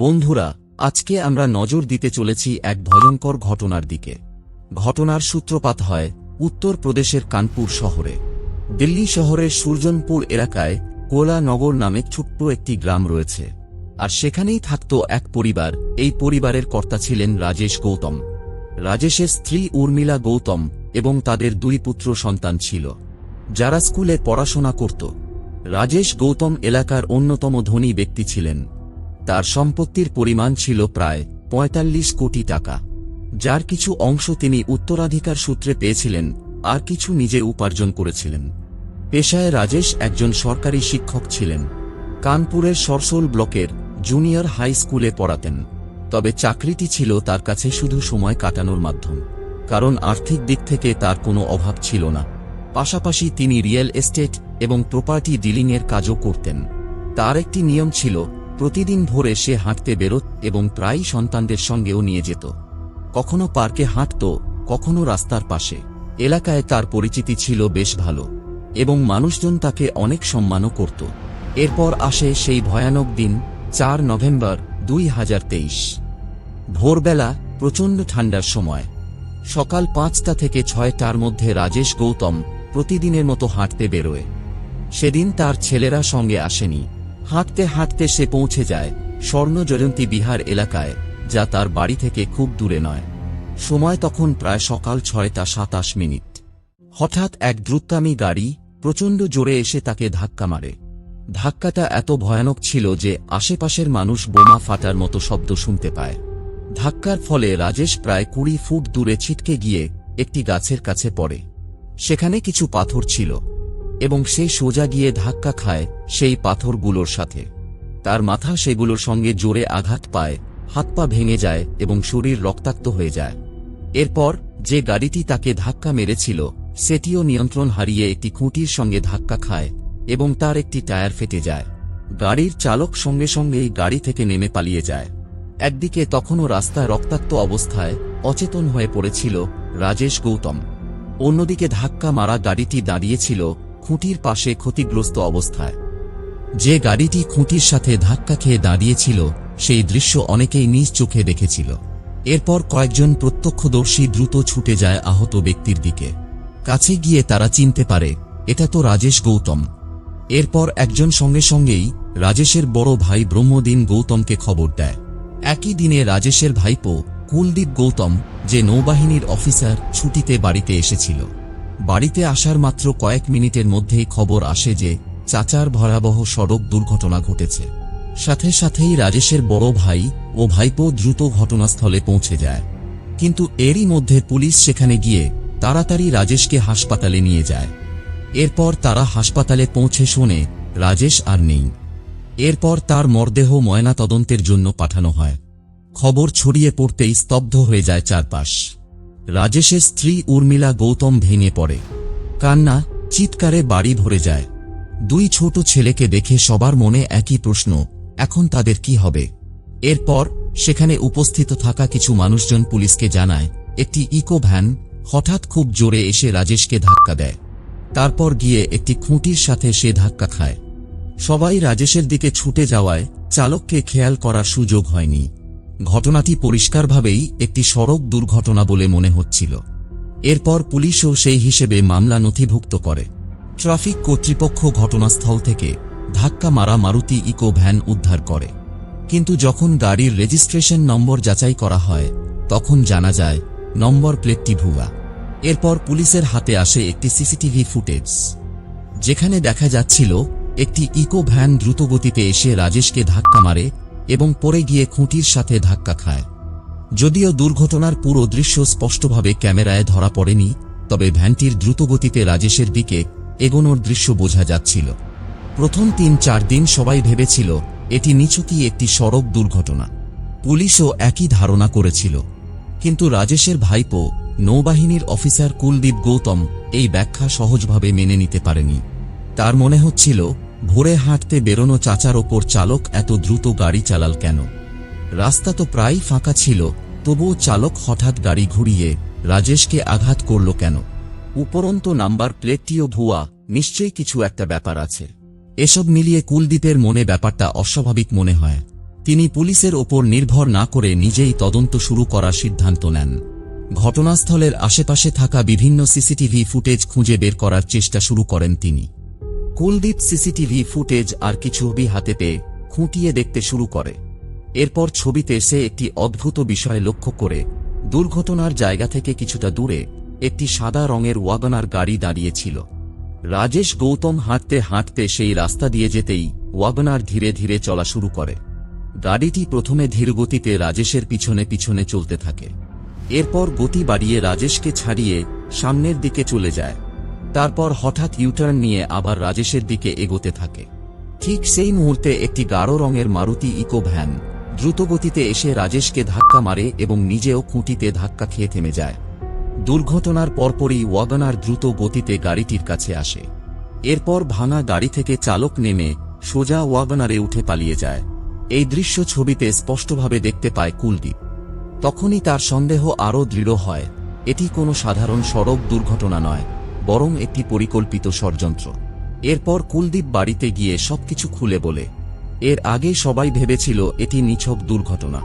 বন্ধুরা, আজকে আমরা নজর দিতে চলেছি এক ভয়ঙ্কর ঘটনার দিকে। ঘটনার সূত্রপাত হয় উত্তর প্রদেশের কানপুর শহরে। দিল্লি শহরের সুরজনপুর এলাকায় কোলা নগর নামে ছোট্ট একটি গ্রাম রয়েছে। আর সেখানেই থাকত এক পরিবার। এই পরিবারের কর্তা ছিলেন রাজেশ গৌতম। রাজেশের স্ত্রী উর্মিলা গৌতম এবং তাদের দুই পুত্র সন্তান ছিল, যারা স্কুলে পড়াশোনা করত। রাজেশ গৌতম এলাকার অন্যতম ধনী ব্যক্তি ছিলেন। তার সম্পত্তির পরিমাণ ছিল প্রায় পঁয়তাল্লিশ কোটি টাকা। যার কিছু অংশ তিনি উত্তরাধিকার সূত্রে পেয়েছিলেন, আর কিছু নিজে উপার্জন করেছিলেন। পেশায় রাজেশ একজন সরকারি শিক্ষক ছিলেন। কানপুরের সরসোল ব্লকের জুনিয়র হাই স্কুলে পড়াতেন। তবে চাকরিটি ছিল তার কাছে শুধু সময় কাটানোর মাধ্যম, কারণ আর্থিক দিক থেকে তার কোনো অভাব ছিল না। পাশাপাশি তিনি রিয়েল এস্টেট এবং প্রপার্টি ডিলিংয়ের কাজও করতেন। তার একটি নিয়ম ছিল প্রতিদিন ভোরে সে হাঁটতে বেরোত এবং প্রায়ই সন্তানদের সঙ্গেও নিয়ে যেত। কখনো পার্কে হাঁটত, কখনো রাস্তার পাশে। এলাকায় তার পরিচিতি ছিল বেশ ভালো এবং মানুষজন তাকে অনেক সম্মানও করত। এরপর আসে সেই ভয়ানক দিন, চার নভেম্বর দুই হাজার তেইশ। ভোরবেলা, প্রচণ্ড ঠান্ডার সময়। সকাল পাঁচটা থেকে ছয়টার মধ্যে রাজেশ গৌতম প্রতিদিনের মতো হাঁটতে বেরোয়। সেদিন তার ছেলেরা সঙ্গে আসেনি। হাঁটতে হাঁটতে সে পৌঁছে যায় স্বর্ণ জয়ন্তী বিহার এলাকায়, যা তার বাড়ি থেকে খুব দূরে নয়। সময় তখন প্রায় সকাল ছয়টা সাতাশ মিনিট। হঠাৎ এক দ্রুতগামী গাড়ি প্রচণ্ড জোরে এসে তাকে ধাক্কা মারে। ধাক্কাটা এত ভয়ানক ছিল যে আশেপাশের মানুষ বোমা ফাটার মতো শব্দ শুনতে পায়। ধাক্কার ফলে রাজেশ প্রায় কুড়ি ফুট দূরে ছিটকে গিয়ে একটি গাছের কাছে পড়ে। সেখানে কিছু পাথর ছিল। এবং সে সোজা গিয়ে ধাক্কা খায় সেই পাথরগুলোর সাথে। তার মাথা সেগুলোর সঙ্গে জোরে আঘাত পায়, হাত পা ভেঙে যায় এবং শরীর রক্তাক্ত হয়ে যায়। এরপর যে গাড়িটি তাকে ধাক্কা মেরেছিল, সেটিও নিয়ন্ত্রণ হারিয়ে একটি খুঁটির সঙ্গে ধাক্কা খায় এবং তার একটি টায়ার ফেটে যায়। গাড়ির চালক সঙ্গে সঙ্গেই গাড়ি থেকে নেমে পালিয়ে যায়। একদিকে তখনও রাস্তায় রক্তাক্ত অবস্থায় অচেতন হয়ে পড়েছিল রাজেশ গৌতম। অন্যদিকে ধাক্কা মারা গাড়িটি দাঁড়িয়েছিল খুঁটির পাশে ক্ষতিগ্রস্ত অবস্থায়। যে গাড়িটি খুঁটির সাথে ধাক্কা খেয়ে দাঁড়িয়েছিল, সেই দৃশ্য অনেকেই নিজ চোখে দেখেছিল। এরপর কয়েকজন প্রত্যক্ষদর্শী দ্রুত ছুটে যায় আহত ব্যক্তির দিকে। কাছে গিয়ে তারা চিনতে পারে, এটা তো রাজেশ গৌতম। এরপর একজন সঙ্গে সঙ্গেই রাজেশের বড় ভাই ব্রহ্মদিন গৌতমকে খবর দেয়। একই দিনে রাজেশের ভাইপো কুলদীপ গৌতম, যে নৌবাহিনীর অফিসার, ছুটিতে বাড়িতে এসেছিল। বাড়িতে আসার মাত্র কয়েক মিনিটের মধ্যেই খবর আসে যে চাচার ভয়াবহ সড়ক দুর্ঘটনা ঘটেছে। সাথে সাথেই রাজেশের বড় ভাই ও ভাইপো দ্রুত ঘটনাস্থলে পৌঁছে যায়। কিন্তু এরই মধ্যে পুলিশ সেখানে গিয়ে তাড়াতাড়ি রাজেশকে হাসপাতালে নিয়ে যায়। এরপর তারা হাসপাতালে পৌঁছে শোনে রাজেশ আর নেই। এরপর তার মরদেহ ময়না তদন্তের জন্য পাঠানো হয়। খবর ছড়িয়ে পড়তেই স্তব্ধ হয়ে যায় চারপাশ। রাজেশের স্ত্রী উর্মিলা গৌতম ভেঙে পড়ে। কান্না, চিৎকারে বাড়ি ভরে যায়। দুই ছোট ছেলেকে দেখে সবার মনে একই প্রশ্ন, এখন তাদের কি হবে? এরপর সেখানে উপস্থিত থাকা কিছু মানুষজন পুলিশকে জানায়, একটি ইকো ভ্যান হঠাৎ খুব জোরে এসে রাজেশকে ধাক্কা দেয়। তারপর গিয়ে একটি খুঁটির সাথে সে ধাক্কা খায়। সবাই রাজেশের দিকে ছুটে যাওয়ায় চালককে খেয়াল করার সুযোগ হয়নি। ঘটনাটি পরিষ্কারভাবেই একটি সড়ক দুর্ঘটনা বলে মনে হচ্ছিল। এরপর পুলিশও সেই হিসেবে মামলা নথিভুক্ত করে। ট্রাফিক কর্তৃপক্ষ ঘটনাস্থল থেকে ধাক্কা মারা মারুতি ইকো ভ্যান উদ্ধার করে। কিন্তু যখন গাড়ির রেজিস্ট্রেশন নম্বর যাচাই করা হয়, তখন জানা যায়, নম্বর প্লেটটি ভুয়া। এরপর পুলিশের হাতে আসে একটি সিসিটিভি ফুটেজ। যেখানে দেখা যাচ্ছিল, একটি ইকো ভ্যান দ্রুতগতিতে এসে রাজেশকে ধাক্কা মারে এবং পরে গিয়ে খুঁটির সাথে ধাক্কা খায়। যদিও দুর্ঘটনার পুরো দৃশ্য স্পষ্টভাবে ক্যামেরায় ধরা পড়েনি, তবে ভ্যানটির দ্রুতগতিতে রাজেশের দিকে এগোনোর দৃশ্য বোঝা যাচ্ছিল। প্রথম তিন চার দিন সবাই ভেবেছিল, এটি নিছকই একটি সড়ক দুর্ঘটনা। পুলিশও একই ধারণা করেছিল। কিন্তু রাজেশের ভাইপো, নৌবাহিনীর অফিসার কুলদীপ গৌতম, এই ব্যাখ্যা সহজভাবে মেনে নিতে পারেনি। তার মনে হচ্ছিল ভোরে হাঁটতে বেরোনো চাচার ওপর চালক এত দ্রুত গাড়ি চালাল কেন? রাস্তা তো প্রায় ফাঁকা ছিল, তবুও চালক হঠাৎ গাড়ি ঘুরিয়ে রাজেশকে আঘাত করল কেন? উপরন্ত নাম্বার প্লেটটিও ভুয়া নিশ্চয়ই কিছু একটা ব্যাপার আছে। এসব মিলিয়ে কুলদীপের মনে ব্যাপারটা অস্বাভাবিক মনে হয়। তিনি পুলিশের ওপর নির্ভর না করে নিজেই তদন্ত শুরু করার সিদ্ধান্ত নেন। ঘটনাস্থলের আশেপাশে থাকা বিভিন্ন সিসিটিভি ফুটেজ খুঁজে বের করার চেষ্টা শুরু করেন তিনি। কুলদীপ সিসিটিভি ফুটেজ আর কিছু ছবি হাতে পেয়ে খুঁটিয়ে দেখতে শুরু করে। এরপর ছবিতে সে একটি অদ্ভুত বিষয় লক্ষ্য করে। দুর্ঘটনার জায়গা থেকে কিছুটা দূরে একটি সাদা রঙের ওয়াগনার গাড়ি দাঁড়িয়েছিল রাজেশ গৌতম হাঁটতে হাঁটতে সেই রাস্তা দিয়ে যেতেই ওয়াগনার ধীরে ধীরে চলা শুরু করে। গাড়িটি প্রথমে ধীরগতিতে রাজেশের পিছনে পিছনে চলতে থাকে। এরপর গতি বাড়িয়ে রাজেশকে ছাড়িয়ে সামনের দিকে চলে যায়। তারপর হঠাৎ ইউটার্ন নিয়ে আবার রাজেশের দিকে এগোতে থাকে। ঠিক সেই মুহূর্তে একটি গাঢ় রঙের মারুতি ইকো ভ্যান দ্রুতগতিতে এসে রাজেশকে ধাক্কা মারে এবং নিজেও খুঁটিতে ধাক্কা খেয়ে থেমে যায়। দুর্ঘটনার পরপরই ওয়াগনার দ্রুত গতিতে গাড়িটির কাছে আসে। এরপর ভাঙা গাড়ি থেকে চালক নেমে সোজা ওয়াগনারে উঠে পালিয়ে যায়। এই দৃশ্য ছবিতে স্পষ্টভাবে দেখতে পায় কুলদীপ। তখনই তার সন্দেহ আরও দৃঢ় হয়। এটি কোনো সাধারণ সড়ক দুর্ঘটনা নয়। বরং একটি পরিকল্পিত ষড়যন্ত্র। এরপর কুলদীপ বাড়িতে গিয়ে সবকিছু খুলে বলে, এর আগে সবাই ভেবেছিল এটি নিছক দুর্ঘটনা।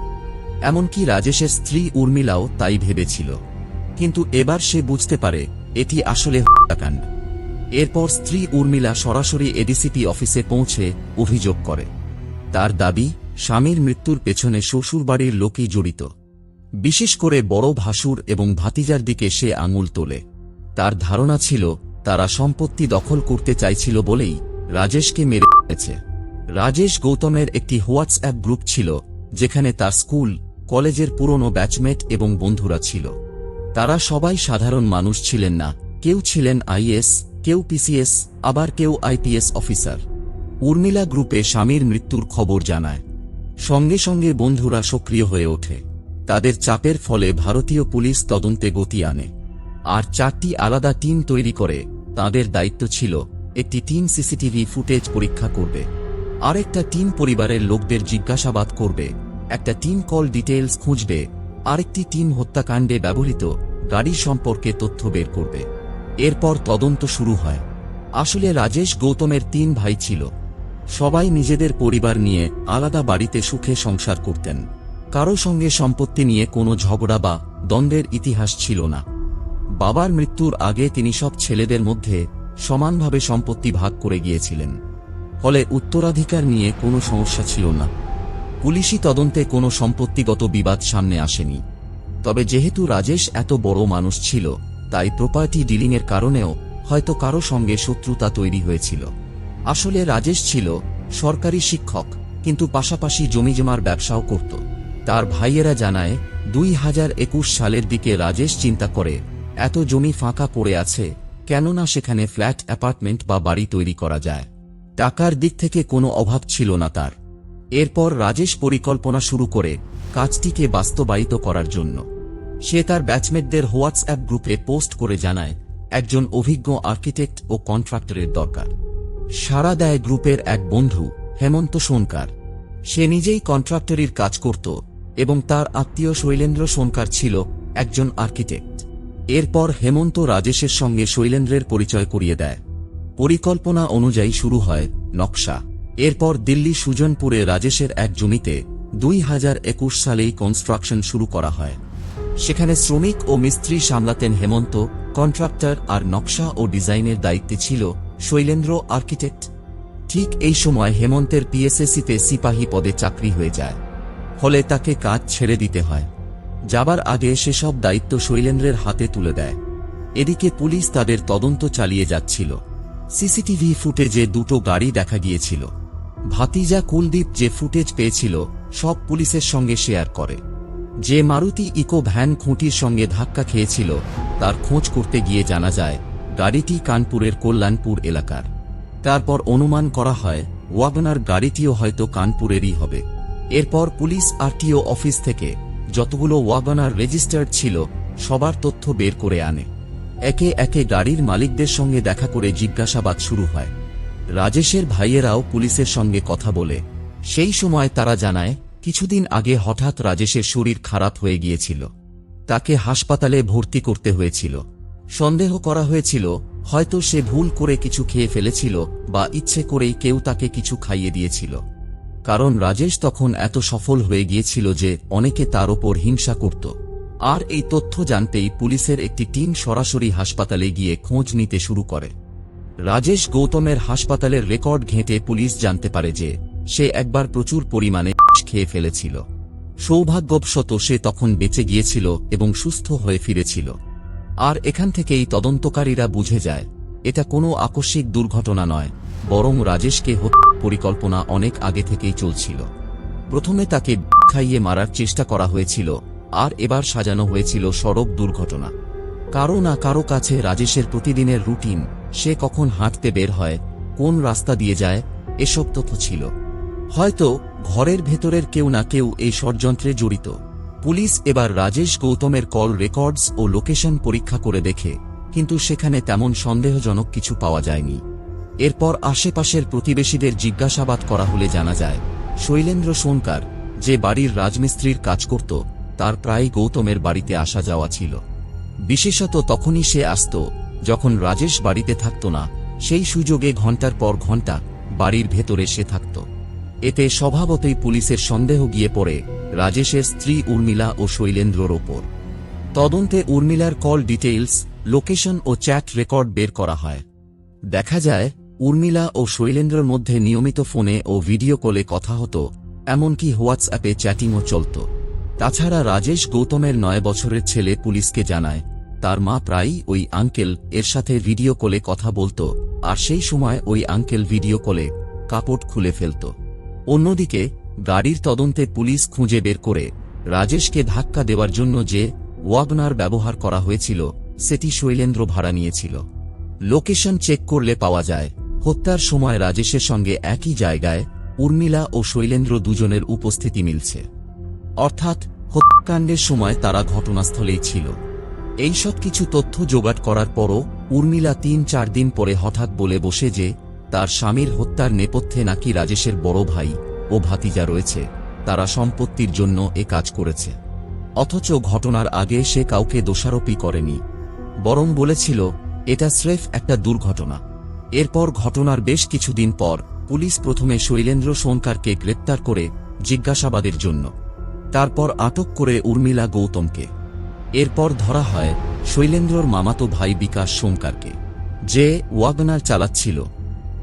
এমনকি রাজেশের স্ত্রী উর্মিলাও তাই ভেবেছিল। কিন্তু এবার সে বুঝতে পারে, এটি আসলে হত্যাকাণ্ড। এরপর স্ত্রী উর্মিলা সরাসরি এডিসিপি অফিসে পৌঁছে অভিযোগ করে। তার দাবি, স্বামীর মৃত্যুর পেছনে শ্বশুরবাড়ির লোকই জড়িত। বিশেষ করে বড় ভাসুর এবং ভাতিজার দিকে সে আঙুল তোলে। তার ধারণা ছিল, তারা সম্পত্তি দখল করতে চাইছিল বলেই রাজেশকে মেরে ফেলেছে। রাজেশ গৌতমের একটি হোয়াটসঅ্যাপ গ্রুপ ছিল, যেখানে তার স্কুল, কলেজের পুরনো ব্যাচমেট এবং বন্ধুরা ছিল। তারা সবাই সাধারণ মানুষ ছিলেন না, কেউ ছিলেন আইএস, কেউ পিসিএস, আবার কেউ আইপিএস অফিসার। উর্মিলা গ্রুপে স্বামীর মৃত্যুর খবর জানায়। সঙ্গে সঙ্গে বন্ধুরা সক্রিয় হয়ে ওঠে। তাদের চাপের ফলে ভারতীয় পুলিশ তদন্তে গতি আনে। আর চারটি আলাদা টিম তৈরি করে তাদের দায়িত্ব ছিল একটি টিম সিসিটিভি ফুটেজ পরীক্ষা করবে, আরেকটা টিম পরিবারের লোকদের জিজ্ঞাসাবাদ করবে, একটা টিম কল ডিটেইলস খুঁজবে, আরেকটি টিম হত্যাকাণ্ডে ব্যবহৃত গাড়ি সম্পর্কে তথ্য বের করবে। এরপর তদন্ত শুরু হয়। আসলে রাজেশ গৌতমের তিন ভাই ছিল। সবাই নিজেদের পরিবার নিয়ে আলাদা বাড়িতে সুখে সংসার করতেন। কারও সঙ্গে সম্পত্তি নিয়ে কোনো ঝগড়া বা দ্বন্দ্বের ইতিহাস ছিল না। বাবার মৃত্যুর আগে তিনি সব ছেলেদের মধ্যে সমানভাবে সম্পত্তি ভাগ করে গিয়েছিলেন। ফলে উত্তরাধিকার নিয়ে কোনো সমস্যা ছিল না। পুলিশি তদন্তে কোনো সম্পত্তিগত বিবাদ সামনে আসেনি। তবে যেহেতু রাজেশ এত বড় মানুষ ছিল, তাই প্রপার্টি ডিলিংয়ের কারণেও হয়তো কারও সঙ্গে শত্রুতা তৈরি হয়েছিল। আসলে রাজেশ ছিল সরকারি শিক্ষক, কিন্তু পাশাপাশি জমিজমার ব্যবসাও করত। তার ভাইয়েরা জানায়, দুই হাজার একুশ সালের দিকে রাজেশ চিন্তা করে এত জমি ফাঁকা পড়ে আছে, কেননা সেখানে ফ্ল্যাট, অ্যাপার্টমেন্ট বা বাড়ি তৈরি করা যায়। টাকার দিক থেকে কোনো অভাব ছিল না তার। এরপর রাজেশ পরিকল্পনা শুরু করে কাজটিকে বাস্তবায়িত করার জন্য। সে তার ব্যাচমেটদের হোয়াটসঅ্যাপ গ্রুপে পোস্ট করে জানায়, একজন অভিজ্ঞ আর্কিটেক্ট ও কন্ট্রাক্টরের দরকার। সারা দেয় গ্রুপের এক বন্ধু, হেমন্ত সোনকার। সে নিজেই কন্ট্রাক্টরির কাজ করত এবং তার আত্মীয় শৈলেন্দ্র সোনকার ছিল একজন আর্কিটেক্ট। এরপর হেমন্ত রাজেশের সঙ্গে শৈলেন্দ্রের পরিচয় করিয়ে দেয়। পরিকল্পনা অনুযায়ী শুরু হয় নকশা। এরপর দিল্লি সুজনপুরে রাজেশের এক জমিতে দুই হাজার একুশ সালেই কনস্ট্রাকশন শুরু করা হয়। সেখানে শ্রমিক ও মিস্ত্রি সামলাতেন হেমন্ত কন্ট্রাক্টর আর নকশা ও ডিজাইনের দায়িত্বে ছিল শৈলেন্দ্র আর্কিটেক্ট ঠিক এই সময় হেমন্তের পিএসএসিতে সিপাহী পদে চাকরি হয়ে যায়। ফলে তাকে কাজ ছেড়ে দিতে হয়। যাবার আগে সেসব দায়িত্ব শৈলেন্দ্রের হাতে তুলে দেয়। এদিকে পুলিশ তাদের তদন্ত চালিয়ে যাচ্ছিল। সিসিটিভি ফুটেজে দুটো গাড়ি দেখা গিয়েছিল। ভাতিজা কুলদীপ যে ফুটেজ পেয়েছিল, সব পুলিশের সঙ্গে শেয়ার করে। যে মারুতি ইকো ভ্যান খুঁটির সঙ্গে ধাক্কা খেয়েছিল, তার খোঁজ করতে গিয়ে জানা যায়, গাড়িটি কানপুরের কল্যাণপুর এলাকার। তারপর অনুমান করা হয়, ওয়াগনার গাড়িটিও হয়তো কানপুরেরই হবে। এরপর পুলিশ আরটিও অফিস থেকে যতগুলো ওয়াগনার রেজিস্টার্ড ছিল, সবার তথ্য বের করে আনে। একে একে গাড়ির মালিকদের সঙ্গে দেখা করে জিজ্ঞাসাবাদ শুরু হয়। রাজেশের ভাইয়েরাও পুলিশের সঙ্গে কথা বলে। সেই সময় তারা জানায়, কিছুদিন আগে হঠাৎ রাজেশের শরীর খারাপ হয়ে গিয়েছিল। তাকে হাসপাতালে ভর্তি করতে হয়েছিল। সন্দেহ করা হয়েছিল, হয়তো সে ভুল করে কিছু খেয়ে ফেলেছিল বা ইচ্ছে করেই কেউ তাকে কিছু খাইয়ে দিয়েছিল। কারণ রাজেশ তখন এত সফল হয়ে গিয়েছিল যে অনেকে তার ওপর হিংসা করত। আর এই তথ্য জানতেই পুলিশের একটি টিম সরাসরি হাসপাতালে গিয়ে খোঁজ নিতে শুরু করে। রাজেশ গৌতমের হাসপাতালের রেকর্ড ঘেঁটে পুলিশ জানতে পারে যে সে একবার প্রচুর পরিমাণে খেয়ে ফেলেছিল। সৌভাগ্যবশত সে তখন বেঁচে গিয়েছিল এবং সুস্থ হয়ে ফিরেছিল। আর এখান থেকেই তদন্তকারীরা বুঝে যায়, এটা কোনো আকস্মিক দুর্ঘটনা নয়। বরং রাজেশকে হত্যার পরিকল্পনা অনেক আগে থেকেই চলছিল। প্রথমে তাকে খাইয়ে মারার চেষ্টা করা হয়েছিল, আর এবার সাজানো হয়েছিল সড়ক দুর্ঘটনা। কারও না কারও কাছে রাজেশের প্রতিদিনের রুটিন, সে কখন হাঁটতে বের হয়, কোন রাস্তা দিয়ে যায়, এসব তথ্য ছিল। হয়তো ঘরের ভেতরের কেউ না কেউ এই ষড়যন্ত্রে জড়িত। পুলিশ এবার রাজেশ গৌতমের কল রেকর্ডস ও লোকেশন পরীক্ষা করে দেখে, কিন্তু সেখানে তেমন সন্দেহজনক কিছু পাওয়া যায়নি। এরপর আশেপাশের প্রতিবেশীদের জিজ্ঞাসাবাদ করা হলে জানা যায়, শৈলেন্দ্র সোনকার, যে বাড়ির রাজমিস্ত্রির কাজ করত, তার প্রায় গৌতমের বাড়িতে আসা যাওয়া ছিল। বিশেষত তখনই সে আসত, যখন রাজেশ বাড়িতে থাকত না, সেই সুযোগে ঘণ্টার পর ঘণ্টা বাড়ির ভেতরে সে থাকত। এতে স্বভাবতই পুলিশের সন্দেহ গিয়ে পড়ে রাজেশের স্ত্রী উর্মিলা ও শৈলেন্দ্রর ওপর। তদন্তে উর্মিলার কল ডিটেইলস, লোকেশন ও চ্যাট রেকর্ড বের করা হয়। দেখা যায় উর্মিলা ও শৈলেন্দ্রর মধ্যে নিয়মিত ফোনে ও ভিডিও কলে কথা হতো, এমনকি হোয়াটসঅ্যাপে চ্যাটিংও চলত। তাছাড়া রাজেশ গৌতমের নয় বছরের ছেলে পুলিশকে জানায়, তার মা প্রায়ই ওই আঙ্কেল এর সাথে ভিডিও কলে কথা বলতো, আর সেই সময় ওই আঙ্কেল ভিডিও কলে কাপড় খুলে ফেলত। অন্যদিকে, গাড়ির তদন্তে পুলিশ খুঁজে বের করে রাজেশকে ধাক্কা দেওয়ার জন্য যে ওয়াগনার ব্যবহার করা হয়েছিল, সেটি শৈলেন্দ্র ভাড়া নিয়েছিল। লোকেশন চেক করলে পাওয়া যায় হত্যার সময় রাজেশের সঙ্গে একই জায়গায় উর্মিলা ও শৈলেন্দ্র দুজনের উপস্থিতি মিলছে। অর্থাৎ হত্যাকাণ্ডের সময় তারা ঘটনাস্থলেই ছিল। এই সব কিছু তথ্য জোগাড় করার পরও উর্মিলা তিন চার দিন পরে হঠাৎ বলে বসে যে, তার স্বামীর হত্যার নেপথ্যে নাকি রাজেশের বড় ভাই ও ভাতিজা রয়েছে, তারা সম্পত্তির জন্য এ কাজ করেছে। অথচ ঘটনার আগে সে কাউকে দোষারোপই করেনি। বরং বলেছিল, এটা স্রেফ একটা দুর্ঘটনা। এরপর ঘটনার বেশ কিছুদিন পর পুলিশ প্রথমে শৈলেন্দ্র সোনকারকে গ্রেপ্তার করে জিজ্ঞাসাবাদের জন্য। তারপর আটক করে উর্মিলা গৌতমকে। এরপর ধরা হয় শৈলেন্দ্রর মামাতো ভাই বিকাশ সোমকারকে যে ওয়াগনার চালাচ্ছিল।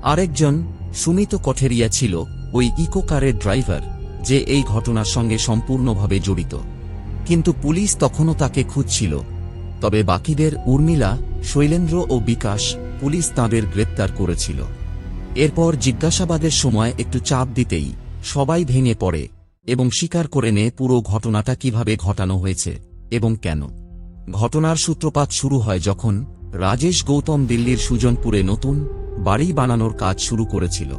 আরেকজন, সুমিত কঠেরিয়া ছিল, ওই ইকো কারের ড্রাইভার, যে এই ঘটনার সঙ্গে সম্পূর্ণভাবে জড়িত। কিন্তু পুলিশ তখনও তাকে খুঁজছিল তবে বাকিদের উর্মিলা, শৈলেন্দ্র ও বিকাশ পুলিশ তাঁদের গ্রেপ্তার করেছিল। এরপর জিজ্ঞাসাবাদের সময় একটু চাপ দিতেই সবাই ভেঙে পড়ে এবং স্বীকার করে নেয় পুরো ঘটনাটা কীভাবে ঘটানো হয়েছে এবং কেন। ঘটনার সূত্রপাত শুরু হয় যখন রাজেশ গৌতম দিল্লির সুজনপুরে নতুন বাড়ি বানানোর কাজ শুরু করেছিল।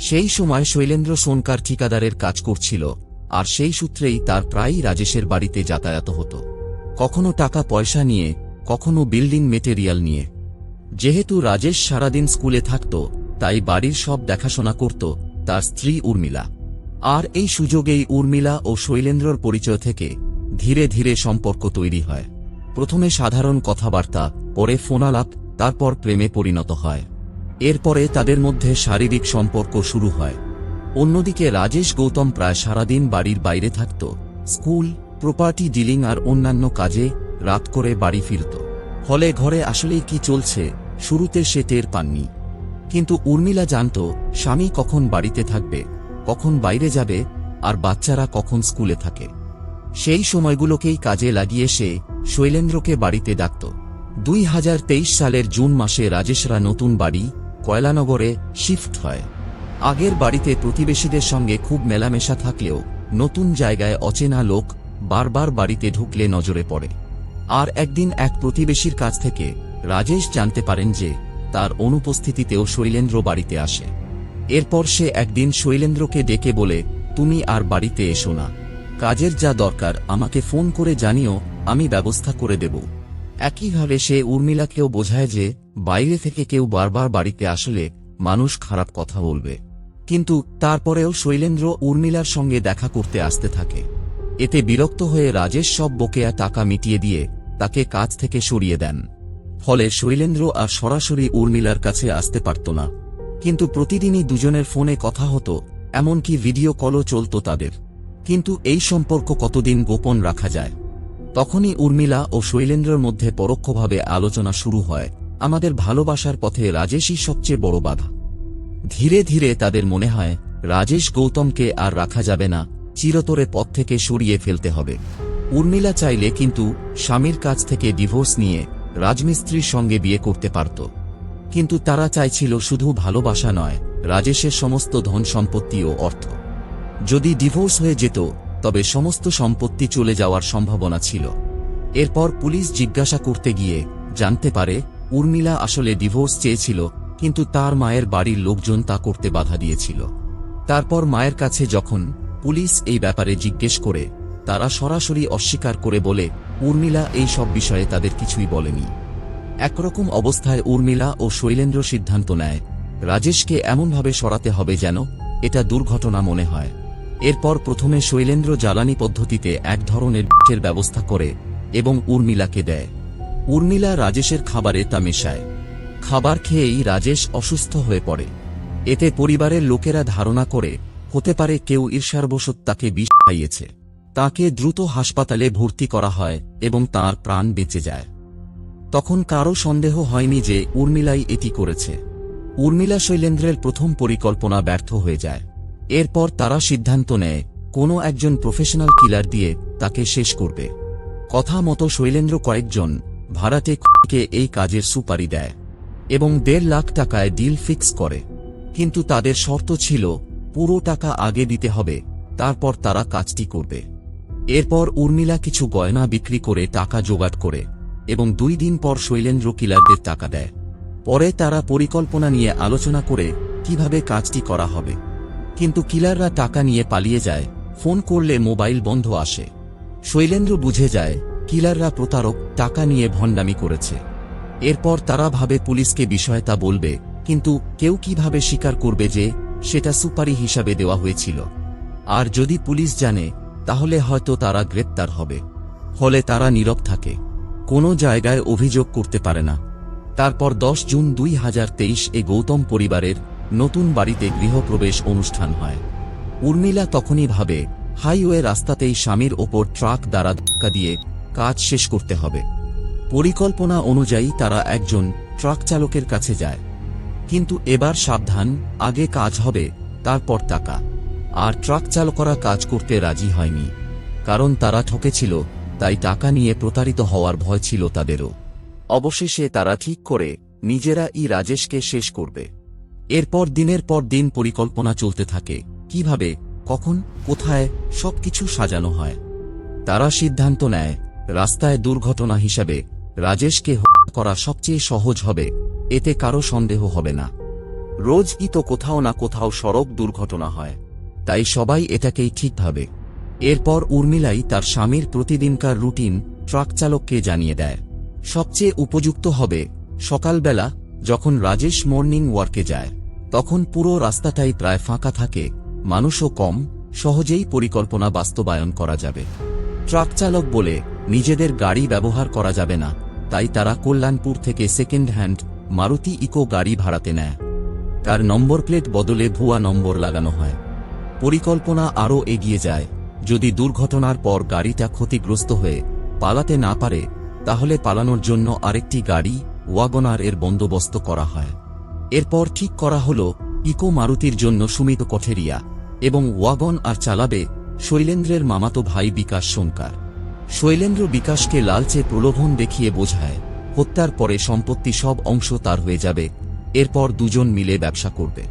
সেই সময় শৈলেন্দ্র সোনকার ঠিকাদারের কাজ করছিল, আর সেই সূত্রেই তার প্রায়ই রাজেশের বাড়িতে যাতায়াত হতো। কখনো টাকা পয়সা নিয়ে, কখনো বিল্ডিং মেটেরিয়াল নিয়ে। যেহেতু রাজেশ সারাদিন স্কুলে থাকত, তাই বাড়ির সব দেখাশোনা করত, তার স্ত্রী উর্মিলা। আর এই সুযোগেই উর্মিলা ও শৈলেন্দ্রর পরিচয় থেকে ধীরে ধীরে সম্পর্ক তৈরি হয়। প্রথমে সাধারণ কথাবার্তা, পরে ফোনালাপ, তারপর প্রেমে পরিণত হয়। এরপরে তাদের মধ্যে শারীরিক সম্পর্ক শুরু হয়। অন্যদিকে রাজেশ গৌতম প্রায় সারাদিন বাড়ির বাইরে থাকত, স্কুল প্রপার্টি ডিলিং আর অন্যান্য কাজে রাত করে বাড়ি ফিরত। ফলে ঘরে আসলেই কি চলছে, শুরুতে সে টের পাননি। কিন্তু উর্মিলা জানত, স্বামী কখন বাড়িতে থাকবে, কখন বাইরে যাবে, আর বাচ্চারা কখন স্কুলে থাকে। সেই সময়গুলোকেই কাজে লাগিয়ে সে শৈলেন্দ্রকে বাড়িতে ডাকত। দুই হাজার তেইশ সালের জুন মাসে রাজেশরা নতুন বাড়ি, কয়লানগরে শিফট হয়। আগের বাড়িতে প্রতিবেশীদের সঙ্গে খুব মেলামেশা থাকলেও নতুন জায়গায় অচেনা লোক বারবার বাড়িতে ঢুকলে নজরে পড়ে। আর একদিন এক প্রতিবেশীর কাছ থেকে রাজেশ জানতে পারেন যে তার অনুপস্থিতিতেও শৈলেন্দ্র বাড়িতে আসে। এরপর সে একদিন শৈলেন্দ্রকে ডেকে বলে, তুমি আর বাড়িতে এসো না। কাজের যা দরকার, আমাকে ফোন করে জানিও, আমি ব্যবস্থা করে দেব। একইভাবে সে উর্মিলাকেও বোঝায় যে, বাইরে থেকে কেউ বারবার বাড়িতে আসলে মানুষ খারাপ কথা বলবে। কিন্তু তারপরেও শৈলেন্দ্র উর্মিলার সঙ্গে দেখা করতে আসতে থাকে। এতে বিরক্ত হয়ে রাজেশ সব বকেয়া টাকা মিটিয়ে দিয়ে তাকে কাজ থেকে সরিয়ে দেন। ফলে শৈলেন্দ্র আর সরাসরি উর্মিলার কাছে আসতে পারত না। কিন্তু প্রতিদিনই দুজনের ফোনে কথা হতো, এমনকি ভিডিও কলও চলত তাদের। কিন্তু এই সম্পর্ক কতদিন গোপন রাখা যায়? তখনই উর্মিলা ও শৈলেন্দ্রর মধ্যে পরোক্ষভাবে আলোচনা শুরু হয়, আমাদের ভালোবাসার পথে রাজেশই সবচেয়ে বড় বাধা। ধীরে ধীরে তাদের মনে হয়, রাজেশ গৌতমকে আর রাখা যাবে না চিরতরে পথ থেকে সরিয়ে ফেলতে হবে। উর্মিলা চাইলে কিন্তু স্বামীর কাছ থেকে ডিভোর্স নিয়ে রাজমিস্ত্রির সঙ্গে বিয়ে করতে পারত। কিন্তু তারা চাইছিল শুধু ভালোবাসা নয়, রাজেশের সমস্ত ধন সম্পত্তি ও অর্থ। যদি ডিভোর্স হয়ে যেত, তবে সমস্ত সম্পত্তি চলে যাওয়ার সম্ভাবনা ছিল। এরপর পুলিশ জিজ্ঞাসা করতে গিয়ে জানতে পারে, উর্মিলা আসলে ডিভোর্স চেয়েছিল, কিন্তু তার মায়ের বাড়ির লোকজন তা করতে বাধা দিয়েছিল। তারপর মায়ের কাছে যখন পুলিশ এই ব্যাপারে জিজ্ঞেস করে, তারা সরাসরি অস্বীকার করে বলে, উর্মিলা এই সব বিষয়ে তাদের কিছুই বলেনি। একরকম অবস্থায় উর্মিলা ও শৈলেন্দ্র সিদ্ধান্ত নেয়, রাজেশকে এমনভাবে সরাতে হবে যেন এটা দুর্ঘটনা মনে হয়। এরপর প্রথমে শৈলেন্দ্র জ্বালানি পদ্ধতিতে এক ধরনের বিষের ব্যবস্থা করে এবং উর্মিলাকে দেয়। উর্মিলা রাজেশের খাবারে তা মেশায়। খাবার খেয়েই রাজেশ অসুস্থ হয়ে পড়ে। এতে পরিবারের লোকেরা ধারণা করে হতে পারে কেউ ঈর্ষারবশত তাকে বিষ খাইয়েছে। তাকে দ্রুত হাসপাতালে ভর্তি করা হয় এবং তার প্রাণ বেঁচে যায়। তখন কারও সন্দেহ হয়নি যে উর্মিলাই এটি করেছে। উর্মিলা শৈলেন্দ্রের প্রথম পরিকল্পনা ব্যর্থ হয়ে যায়। এরপর তারা সিদ্ধান্ত নেয়, কোনো একজন প্রফেশনাল কিলার দিয়ে তাকে শেষ করবে। কথা মতো শৈলেন্দ্র কয়েকজন ভাড়াটে কে এই কাজের সুপারি দেয় এবং দেড় লাখ টাকায় ডিল ফিক্স করে। কিন্তু তাদের শর্ত ছিল পুরো টাকা আগে দিতে হবে, তারপর তারা কাজটি করবে। এরপর উর্মিলা কিছু গয়না বিক্রি করে টাকা জোগাড় করে এবং দুই দিন পর শৈলেন্দ্র কিলারদের টাকা দেয়। পরে তারা পরিকল্পনা নিয়ে আলোচনা করে কীভাবে কাজটি করা হবে। কিন্তু কিলাররা টাকা নিয়ে পালিয়ে যায়, ফোন করলে মোবাইল বন্ধ আসে। শৈলেন্দ্র বুঝে যায়, কিলাররা প্রতারক, টাকা নিয়ে ভণ্ডামি করেছে। এরপর তারা ভাবে পুলিশকে বিষয়টা বলবে, কিন্তু কেউ কীভাবে স্বীকার করবে যে সেটা সুপারি হিসাবে দেওয়া হয়েছিল। আর যদি পুলিশ জানে, তাহলে হয়তো তারা গ্রেপ্তার হবে। ফলে তারা নীরব থাকে। কোনো জায়গায় অভিযোগ করতে পারে না। তারপর দশ জুন দুই হাজার তেইশ এ গৌতম পরিবারের নতুন বাড়িতে গৃহপ্রবেশ অনুষ্ঠান হয়। উর্মিলা তখনই ভাবে, হাইওয়ে রাস্তাতেই স্বামীর ওপর ট্রাক দ্বারা ধাক্কা দিয়ে কাজ শেষ করতে হবে। পরিকল্পনা অনুযায়ী তারা একজন ট্রাক চালকের কাছে যায়। কিন্তু এবার সাবধান, আগে কাজ হবে, তারপর টাকা। আর ট্রাক চালকরা কাজ করতে রাজি হয়নি। কারণ তারা ঠকেছিল তাই টাকা নিয়ে প্রতারিত হওয়ার ভয় ছিল তাদেরও। অবশেষে তারা ঠিক করে, নিজেরা ই রাজেশকে শেষ করবে। এরপর দিনের পর দিন পরিকল্পনা চলতে থাকে। কীভাবে, কখন, কোথায়, সবকিছু সাজানো হয়। তারা সিদ্ধান্ত নেয়, রাস্তায় দুর্ঘটনা হিসাবে রাজেশকে হত্যা করা সবচেয়ে সহজ হবে। এতে কারও সন্দেহ হবে না। রোজই তো কোথাও না কোথাও সড়ক দুর্ঘটনা হয়। তাই সবাই এটাকেই ঠিক ভাবে। এরপর উর্মিলাই তার স্বামীর প্রতিদিনকার রুটিন ট্রাক চালককে জানিয়ে দেয়। সবচেয়ে উপযুক্ত হবে, সকালবেলা যখন রাজেশ মর্নিং ওয়ার্কে যায়, তখন পুরো রাস্তাটাই প্রায় ফাঁকা থাকে, মানুষও কম, সহজেই পরিকল্পনা বাস্তবায়ন করা যাবে। ট্রাক চালক বলে, নিজেদের গাড়ি ব্যবহার করা যাবে না। তাই তারা কল্যাণপুর থেকে সেকেন্ড হ্যান্ড মারুতি ইকো গাড়ি ভাড়াতে নেয়। তার নম্বর প্লেট বদলে ভুয়া নম্বর লাগানো হয়। পরিকল্পনা আরও এগিয়ে যায়। যদি দুর্ঘটনার পর গাড়িটা ক্ষতিগ্রস্ত হয়ে পালাতে না পারে, তাহলে পালানোর জন্য আরেকটি গাড়ি ওয়াগনার এর বন্দোবস্ত করা হয়। এরপর ঠিক করা হল, ইকো মারুতির জন্য সুমিত কঠেরিয়া এবং ওয়াগন আর চালাবে শৈলেন্দ্রের মামাতো ভাই বিকাশ সোনকার। শৈলেন্দ্র বিকাশকে লালচে প্রলোভন দেখিয়ে বোঝায় হত্যার পরে সম্পত্তি সব অংশ তার হয়ে যাবে। এরপর দুজন মিলে ব্যবসা করবে।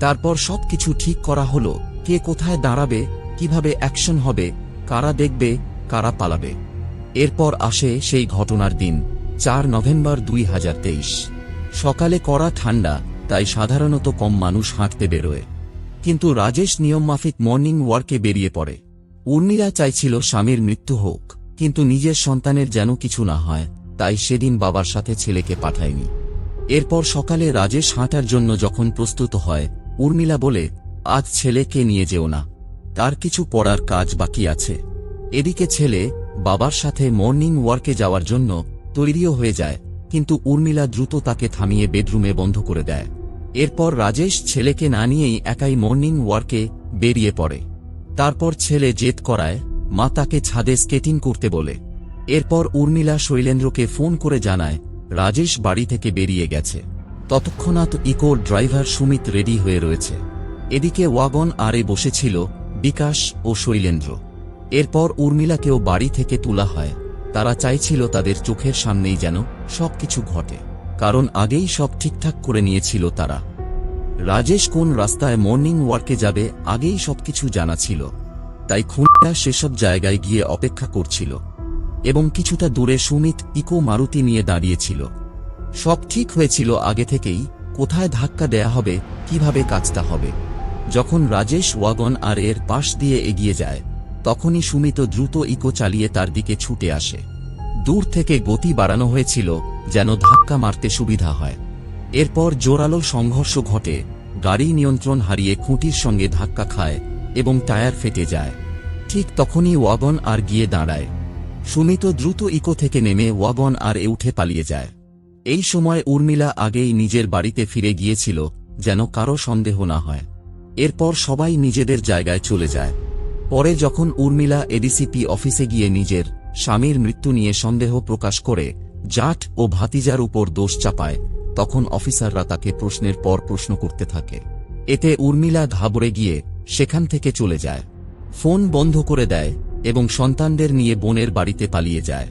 তারপর সবকিছু ঠিক করা হলো, কে কোথায় দাঁড়াবে, কীভাবে অ্যাকশন হবে, কারা দেখবে, কারা পালাবে। এরপর আসে সেই ঘটনার দিন, চার নভেম্বর দুই হাজার তেইশ। সকালে কড়া ঠান্ডা, তাই সাধারণত কম মানুষ হাঁটতে বেরোয়। কিন্তু রাজেশ নিয়মমাফিক মর্নিং ওয়ার্কে বেরিয়ে পড়ে। উর্মিলা চাইছিল স্বামীর মৃত্যু হোক, কিন্তু নিজের সন্তানের যেন কিছু না হয়। তাই সেদিন বাবার সাথে ছেলেকে পাঠায়নি। এরপর সকালে রাজেশ হাঁটার জন্য যখন প্রস্তুত হয়, উর্মিলা বলে, আজ ছেলেকে নিয়ে যেও না। তার কিছু পড়ার কাজ বাকি আছে। এদিকে ছেলে বাবার সাথে মর্নিং ওয়ার্কে যাওয়ার জন্য তৈরিও হয়ে যায়, কিন্তু উর্মিলা দ্রুত তাকে থামিয়ে বেডরুমে বন্ধ করে দেয়। এরপর রাজেশ ছেলেকে না নিয়েই একাই মর্নিং ওয়ার্কে বেরিয়ে পড়ে। তারপর ছেলে জেদ করায়, মা তাকে ছাদে স্কেটিং করতে বলে। এরপর উর্মিলা শৈলেন্দ্রকে ফোন করে জানায়, রাজেশ বাড়ি থেকে বেরিয়ে গেছে। ততক্ষণাৎ ইকোর ড্রাইভার সুমিত রেডি হয়ে রয়েছে। এদিকে ওয়াগন আরে বসেছিল বিকাশ ও শৈলেন্দ্র। এরপর উর্মিলাকেও বাড়ি থেকে তোলা হয়। তারা চাইছিল তাদের চোখের সামনেই যেন সবকিছু ঘটে, কারণ আগেই সব ঠিকঠাক করে নিয়েছিল তারা। রাজেশ কোন রাস্তায় মর্নিং ওয়ার্কে যাবে আগেই সবকিছু জানা ছিল, তাই খুনিরা সেসব জায়গায় গিয়ে অপেক্ষা করছিল। এবং কিছুটা দূরে সুমিত ইকো মারুতি নিয়ে দাঁড়িয়েছিল। সব ঠিক হয়েছিল আগে থেকেই, কোথায় ধাক্কা দেয়া হবে, কীভাবে কাজটা হবে। যখন রাজেশ ওয়াগন আর এর পাশ দিয়ে এগিয়ে যায়, তখনই সুমিত দ্রুত ইকো চালিয়ে তার দিকে ছুটে আসে। দূর থেকে গতি বাড়ানো হয়েছিল, যেন ধাক্কা মারতে সুবিধা হয়। এরপর জোরালো সংঘর্ষ ঘটে, গাড়ি নিয়ন্ত্রণ হারিয়ে খুঁটির সঙ্গে ধাক্কা খায় এবং টায়ার ফেটে যায়। ঠিক তখনই ওয়াগন আর গিয়ে দাঁড়ায়। সুমিত দ্রুত ইকো থেকে নেমে ওয়াগন আর এ উঠে পালিয়ে যায়। এই সময় উর্মিলা আগেই নিজের বাড়িতে ফিরে গিয়েছিল, যেন কারও সন্দেহ না হয়। এরপর সবাই নিজেদের জায়গায় চলে যায়। পরে যখন উর্মিলা এডিসিপি অফিসে গিয়ে নিজের স্বামীর মৃত্যু নিয়ে সন্দেহ প্রকাশ করে, জাট ও ভাতিজার উপর দোষ চাপায়, তখন অফিসাররা তাকে প্রশ্নের পর প্রশ্ন করতে থাকে। এতে উর্মিলা ঘাবড়ে গিয়ে সেখান থেকে চলে যায়। ফোন বন্ধ করে দেয় এবং সন্তানদের নিয়ে বোনের বাড়িতে পালিয়ে যায়।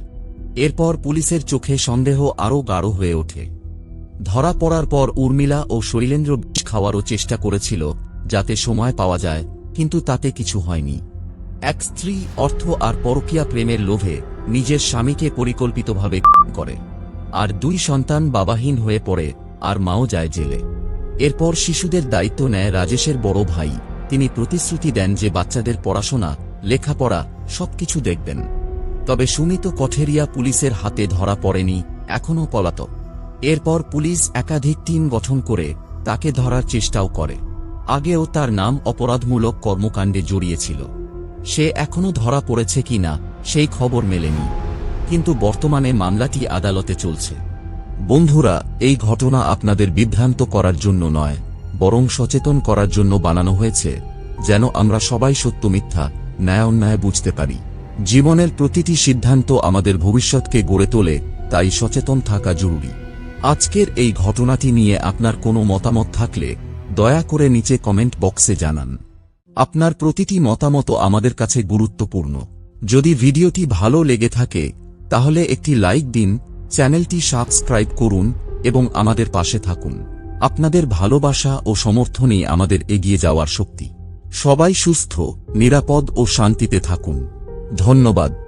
এরপর পুলিশের চোখে সন্দেহ আরও গাঢ় হয়ে ওঠে। ধরা পড়ার পর উর্মিলা ও শৈলেন্দ্র বিষ খাওয়ারও চেষ্টা করেছিল, যাতে সময় পাওয়া যায়, কিন্তু তাতে কিছু হয়নি। এক স্ত্রী অর্থ আর পরকীয়া প্রেমের লোভে নিজের স্বামীকে পরিকল্পিতভাবে করে, আর দুই সন্তান বাবাহীন হয়ে পড়ে আর মাও যায় জেলে। এরপর শিশুদের দায়িত্ব নেয় রাজেশের বড় ভাই। তিনি প্রতিশ্রুতি দেন যে বাচ্চাদের পড়াশোনা, লেখাপড়া সবকিছু দেখবেন। তবে সুমিত কঠেরিয়া পুলিশের হাতে ধরা পড়েনি, এখনও পলাতক। এরপর পুলিশ একাধিক টিম গঠন করে তাকে ধরার চেষ্টাও করে। আগেও তার নাম অপরাধমূলক কর্মকাণ্ডে জড়িয়েছিল। সে এখনও ধরা পড়েছে কিনা সেই খবর মেলেনি। কিন্তু বর্তমানে মামলাটি আদালতে চলছে। বন্ধুরা, এই ঘটনা আপনাদের বিভ্রান্ত করার জন্য নয়, বরং সচেতন করার জন্য বানানো হয়েছে, যেন আমরা সবাই সত্য মিথ্যা ন্যায় অন্যায় বুঝতে পারি। জীবনের প্রতিটি সিদ্ধান্ত আমাদের ভবিষ্যৎকে গড়ে তোলে, তাই সচেতন থাকা জরুরি। আজকের এই ঘটনাটি নিয়ে আপনার কোনো মতামত থাকলে দয়া করে নিচে কমেন্ট বক্সে জানান। আপনার প্রতিটি মতামত আমাদের কাছে গুরুত্বপূর্ণ। যদি ভিডিওটি ভালো লেগে থাকে, তাহলে একটি লাইক দিন, চ্যানেলটি সাবস্ক্রাইব করুন এবং আমাদের পাশে থাকুন। আপনাদের ভালোবাসা ও সমর্থনই আমাদের এগিয়ে যাওয়ার শক্তি। সবাই সুস্থ নিরাপদ ও শান্তিতে থাকুন। ধন্যবাদ।